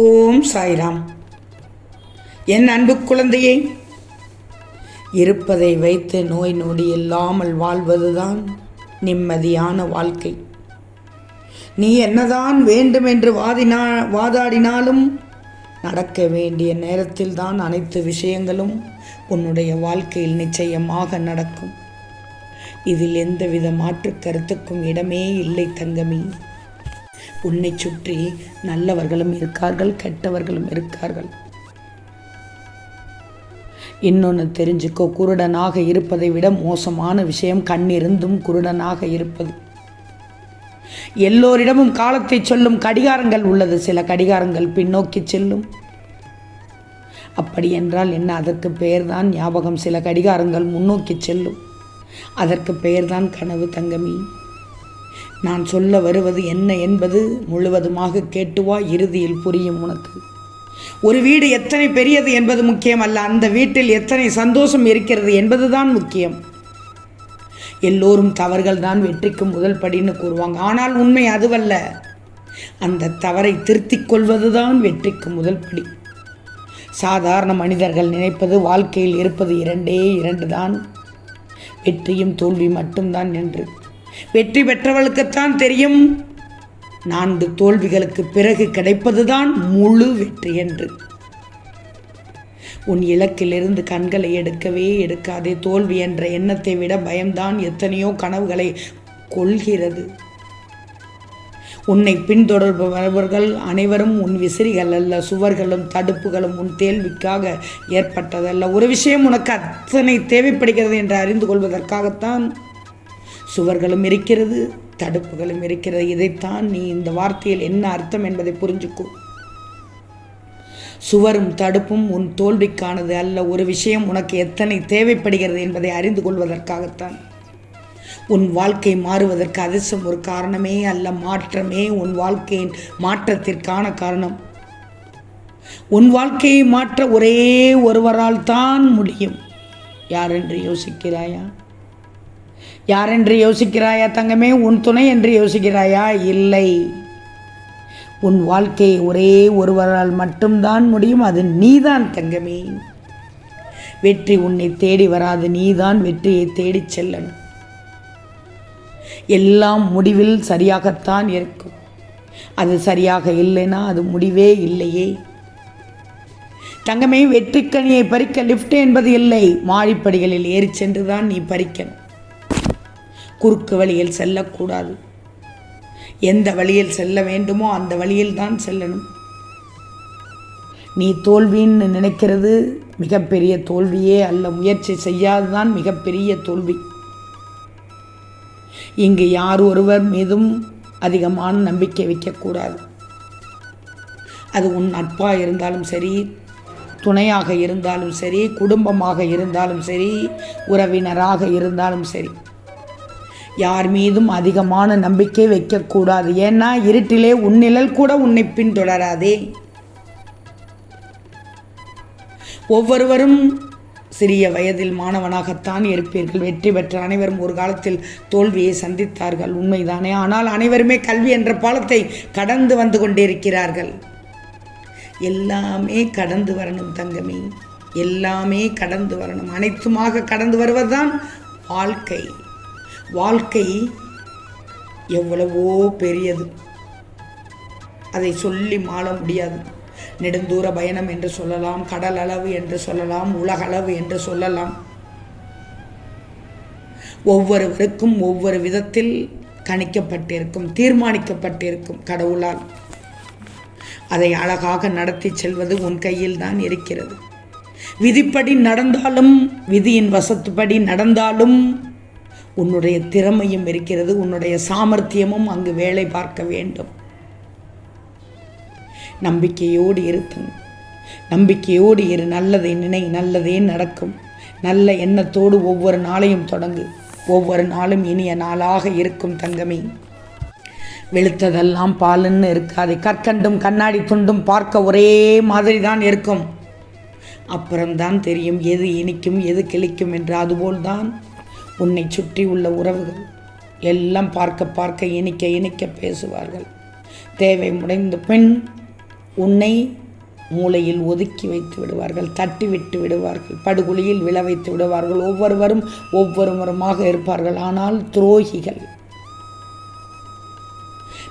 ஓம் சாய்ராம். என் அன்பு குழந்தையே இருப்பதை வைத்து நோய் நொடி இல்லாமல் வாழ்வதுதான் நிம்மதியான வாழ்க்கை. நீ என்னதான் வேண்டும் என்று வாதினா வாதாடினாலும் நடக்க வேண்டிய நேரத்தில் தான் அனைத்து விஷயங்களும் உன்னுடைய வாழ்க்கையில் நிச்சயமாக நடக்கும். இதில் எந்தவித மாற்று கருத்துக்கும் இடமே இல்லை தங்கமி. உன்னை சுற்றி நல்லவர்களும் இருக்கார்கள் கெட்டவர்களும் இருக்கார்கள். இன்னொன்று தெரிஞ்சுக்கோ குருடனாக இருப்பதை விட மோசமான விஷயம் கண்ணிருந்தும் குருடனாக இருப்பது. எல்லோரிடமும் காலத்தை சொல்லும் கடிகாரங்கள் உள்ளது சில கடிகாரங்கள் பின்னோக்கி செல்லும். அப்படி என்றால் என்ன அதற்கு பெயர்தான் ஞாபகம். சில கடிகாரங்கள் முன்னோக்கி செல்லும். அதற்கு பெயர்தான் கனவு தங்கமி. நான் சொல்ல வருவது என்ன என்பது முழுவதுமாக கேட்டுவா இறுதியில் புரியும் உனக்கு. ஒரு வீடு எத்தனை பெரியது என்பது முக்கியம் அல்ல அந்த வீட்டில் எத்தனை சந்தோஷம் இருக்கிறது என்பதுதான் முக்கியம். எல்லோரும் தவறுகள் தான் வெற்றிக்கு முதல் படின்னு கூறுவாங்க. ஆனால் உண்மை அதுவல்ல. அந்த தவறை திருத்திக் கொள்வதுதான் வெற்றிக்கு முதல் படி. சாதாரண மனிதர்கள் நினைப்பது வாழ்க்கையில் இருப்பது இரண்டே இரண்டு தான் வெற்றியும் தோல்வி மட்டும்தான் என்று. வெற்றி பெற்றவளுக்குத்தான் தெரியும். நான்கு தோல்விகளுக்கு பிறகு கிடைப்பதுதான் முழு வெற்றி என்று. உன் இலக்கிலிருந்து கண்களை எடுக்கவே எடுக்காதே தோல்வி என்ற எண்ணத்தை விட பயம்தான் எத்தனையோ கனவுகளை கொள்கிறது உன்னை பின்தொடர்பவர்கள் அனைவரும் உன் விசிறிகள் அல்ல சுவர்களும் தடுப்புகளும் உன் தேல்விக்காக ஏற்பட்டதல்ல. ஒரு விஷயம் உனக்கு அத்தனை தேவைப்படுகிறது என்று அறிந்து கொள்வதற்காகத்தான் சுவர்களும் இருக்கிறது தடுப்புகளும் இருக்கிறது. இதைத்தான் நீ இந்த வார்த்தையில் என்ன அர்த்தம் என்பதை புரிஞ்சுக்கோ. சுவரும் தடுப்பும் உன் தோல்விக்கானது அல்ல. ஒரு விஷயம் உனக்கு எத்தனை தேவைப்படுகிறது என்பதை அறிந்து கொள்வதற்காகத்தான். உன் வாழ்க்கை மாறுவதற்கு அதிர்ஷ்டம் ஒரு காரணமே அல்ல மாற்றமே உன் வாழ்க்கையின் மாற்றத்திற்கான காரணம். உன் வாழ்க்கையை மாற்ற ஒரே ஒருவரால் தான் முடியும். யார் என்று யோசிக்கிறாயா? யார் என்று யோசிக்கிறாயா தங்கமே? உன் துணை என்று யோசிக்கிறாயா? இல்லை. உன் வாழ்க்கையை ஒரே ஒருவரால் மட்டும்தான் முடியும். அது நீதான் தங்கமே. வெற்றி உன்னை தேடி வராது. நீதான் வெற்றியை தேடிச் செல்லணும். எல்லாம் முடிவில் சரியாகத்தான் இருக்கும். அது சரியாக இல்லைன்னா அது முடிவே இல்லையே. தங்கமே வெற்றிக்கனியை பறிக்க லிஃப்ட் என்பது இல்லை. மாடிப்படிகளில் ஏறி சென்று தான் நீ பறிக்கணும். குறுக்கு வழியில் செல்லக்கூடாது. எந்த வழியில் செல்ல வேண்டுமோ அந்த வழியில் தான் செல்லணும். நீ தோல்வின்னு நினைக்கிறது மிகப்பெரிய தோல்வியே அல்ல. முயற்சி செய்யாதுதான் மிகப்பெரிய தோல்வி. இங்கு யார் ஒருவர் மீதும் அதிகமான நம்பிக்கை வைக்கக்கூடாது. அது உன் நட்பாக இருந்தாலும் சரி துணையாக இருந்தாலும் சரி குடும்பமாக இருந்தாலும் சரி உறவினராக இருந்தாலும் சரி. யார் மீதும் அதிகமான நம்பிக்கை வைக்கக்கூடாது. ஏன்னா இருட்டிலே உன்னிழல் கூட உன்னை பின்தொடராதே. ஒவ்வொருவரும் சிறிய வயதில் மாணவனாகத்தான் இருப்பீர்கள். வெற்றி பெற்ற அனைவரும் ஒரு காலத்தில் தோல்வியை சந்தித்தார்கள். உண்மைதானே? ஆனால் அனைவருமே கல்வி என்ற பாலத்தை கடந்து வந்து கொண்டிருக்கிறார்கள். எல்லாமே கடந்து வரணும் தங்கமே. எல்லாமே கடந்து வரணும். அனைத்துமாக கடந்து வருவதுதான் வாழ்க்கை. வாழ்க்கை எவ்வளவோ பெரியது. அதை சொல்லி மாள முடியாது. நெடுந்தூர பயணம் என்று சொல்லலாம் கடல் அளவு என்று சொல்லலாம் உலகளவு என்று சொல்லலாம். ஒவ்வொருவருக்கும் ஒவ்வொரு விதத்தில் கணிக்கப்பட்டிருக்கும் தீர்மானிக்கப்பட்டிருக்கும் கடவுளால். அதை அழகாக நடத்தி செல்வது உன் கையில் தான் இருக்கிறது. விதிப்படி நடந்தாலும் விதியின் வசத்துப்படி நடந்தாலும் உன்னுடைய திறமையும் இருக்கிறது உன்னுடைய சாமர்த்தியமும் அங்கு வேலை பார்க்க வேண்டும். நம்பிக்கையோடு இருத்துங்க நம்பிக்கையோடு இரு நல்லதை நினை நல்லதே நடக்கும். நல்ல எண்ணத்தோடு ஒவ்வொரு நாளையும் தொடங்கு. ஒவ்வொரு நாளும் இனிய நாளாக இருக்கும் தங்கமே. வெளுத்ததெல்லாம் பாலுன்னு இருக்காது. கற்கண்டும் கண்ணாடி துண்டும் பார்க்க ஒரே மாதிரி தான் இருக்கும். அப்புறம்தான் தெரியும் எது இனிக்கும் எது கிளிக்கும் என்று அதுபோல்தான். உன்னை சுற்றி உள்ள உறவுகள் எல்லாம் பார்க்க பார்க்க இனிக்க இனிக்க பேசுவார்கள். தேவை முடைந்த பெண் உன்னை மூளையில் ஒதுக்கி வைத்து விடுவார்கள் தட்டி விட்டு விடுவார்கள் படுகொலியில் விழ வைத்து விடுவார்கள். ஒவ்வொருவரும் ஒவ்வொருவருமாக இருப்பார்கள். ஆனால் துரோகிகள்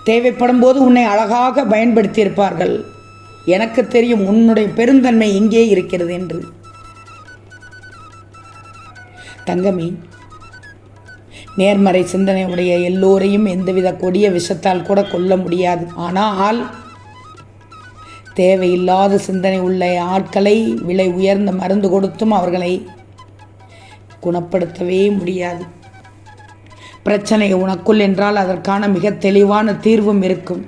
தேவைப்படும் போது உன்னை அழகாக பயன்படுத்தி இருப்பார்கள் எனக்கு தெரியும் உன்னுடைய பெருந்தன்மை எங்கே இருக்கிறது என்று. தங்கமி நேர்மறை சிந்தனை உடைய எல்லோரையும் எந்தவித கொடிய விஷத்தால் கூட கொல்ல முடியாது. ஆனால் தேவையில்லாத சிந்தனை உள்ள ஆட்களை விலை உயர்ந்த மருந்து கொடுத்தும் அவர்களை குணப்படுத்தவே முடியாது. பிரச்சனை உனக்குள் என்றால் அதற்கான மிக தெளிவான தீர்வும் இருக்கும்.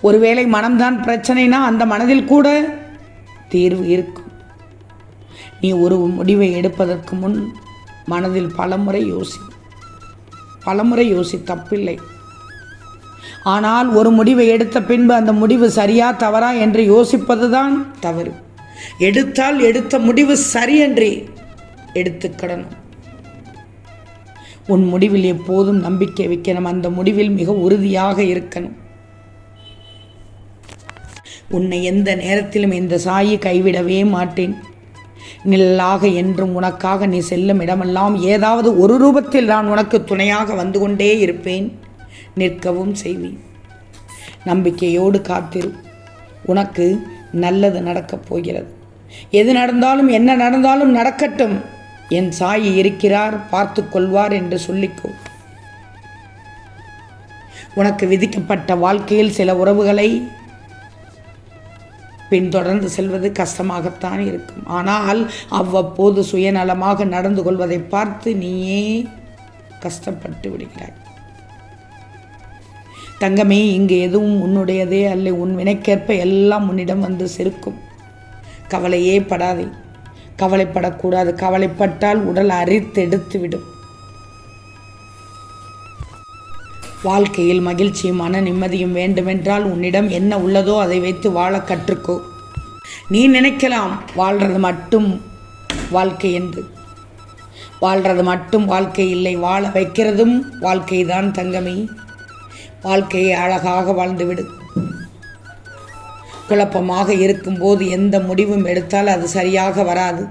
ஒருவேளை மனம்தான் பிரச்சனைனா அந்த மனதில் கூட தீர்வு இருக்கும். நீ ஒரு முடிவை எடுப்பதற்கு முன் மனதில் பலமுறை யோசி பலமுறை யோசி தப்பில்லை. ஆனால் ஒரு முடிவை எடுத்த பின்பு அந்த முடிவு சரியா தவறா என்று யோசிப்பது தான் தவறு. எடுத்தால் எடுத்த முடிவு சரி என்று எடுத்துக்கிடணும் உன் முடிவில் எப்போதும் நம்பிக்கை வைக்கணும். அந்த முடிவில் மிக உறுதியாக இருக்கணும். உன்னை எந்த நேரத்திலும் இந்த சாயி கைவிடவே மாட்டேன். நிழலாக என்றும் உனக்காக நீ செல்லும் இடமெல்லாம் ஏதாவது ஒரு ரூபத்தில் நான் உனக்கு துணையாக வந்து கொண்டே இருப்பேன். நிற்கவும் செய்வேன் நம்பிக்கையோடு காத்திரு. உனக்கு நல்லது நடக்கப் போகிறது. எது நடந்தாலும் என்ன நடந்தாலும் நடக்கட்டும். என் சாயி இருக்கிறார் பார்த்து கொள்வார் என்று சொல்லிக்கோ. உனக்கு விதிக்கப்பட்ட வாழ்க்கையில் சில உறவுகளை பின்தொடர்ந்து செல்வது கஷ்டமாகத்தான் இருக்கும். ஆனால் அவ்வப்போது சுயநலமாக நடந்து கொள்வதை பார்த்து நீயே கஷ்டப்பட்டு விடுகிறாய். தங்கமே இங்கு எதுவும் உன்னுடையதே அல்ல. உன் வினைக்கேற்ப எல்லாம் உன்னிடம் வந்து செருக்கும். கவலையே படாதே. கவலைப்படக்கூடாது. கவலைப்பட்டால் உடல் அரித்தெடுத்து விடும் வாழ்க்கையில் மகிழ்ச்சியும் மன நிம்மதியும் வேண்டுமென்றால் உன்னிடம் என்ன உள்ளதோ அதை வைத்து வாழ கற்றுக்கோ. நீ நினைக்கலாம் வாழ்கிறது மட்டும் வாழ்க்கை என்று. வாழ்கிறது மட்டும் வாழ்க்கை இல்லை வாழ வைக்கிறதும் வாழ்க்கை தான் தங்கமே. வாழ்க்கையை அழகாக வாழ்ந்துவிடு. குழப்பமாக இருக்கும்போது எந்த முடிவும் எடுத்தால் அது சரியாக வராது.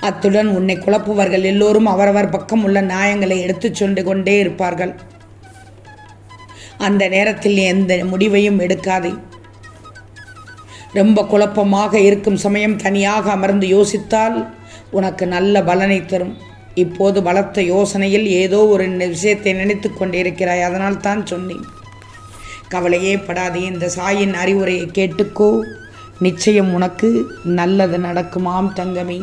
அத்துடன் உன்னை குழப்புவர்கள் எல்லோரும் அவரவர் பக்கம் உள்ள நியாயங்களை எடுத்துச் சென்று கொண்டே இருப்பார்கள். அந்த நேரத்தில் எந்த முடிவையும் எடுக்காதே. ரொம்ப குழப்பமாக இருக்கும் சமயம் தனியாக அமர்ந்து யோசித்தால் உனக்கு நல்ல பலனை தரும். இப்போது பலத்த யோசனையில் ஏதோ ஒரு விஷயத்தை நினைத்து கொண்டிருக்கிறாய் அதனால் தான் சொன்னேன். கவலையே படாதே இந்த சாயின் அறிவுரையை கேட்டுக்கோ. நிச்சயம் உனக்கு நல்லது நடக்குமாம் தங்கமே.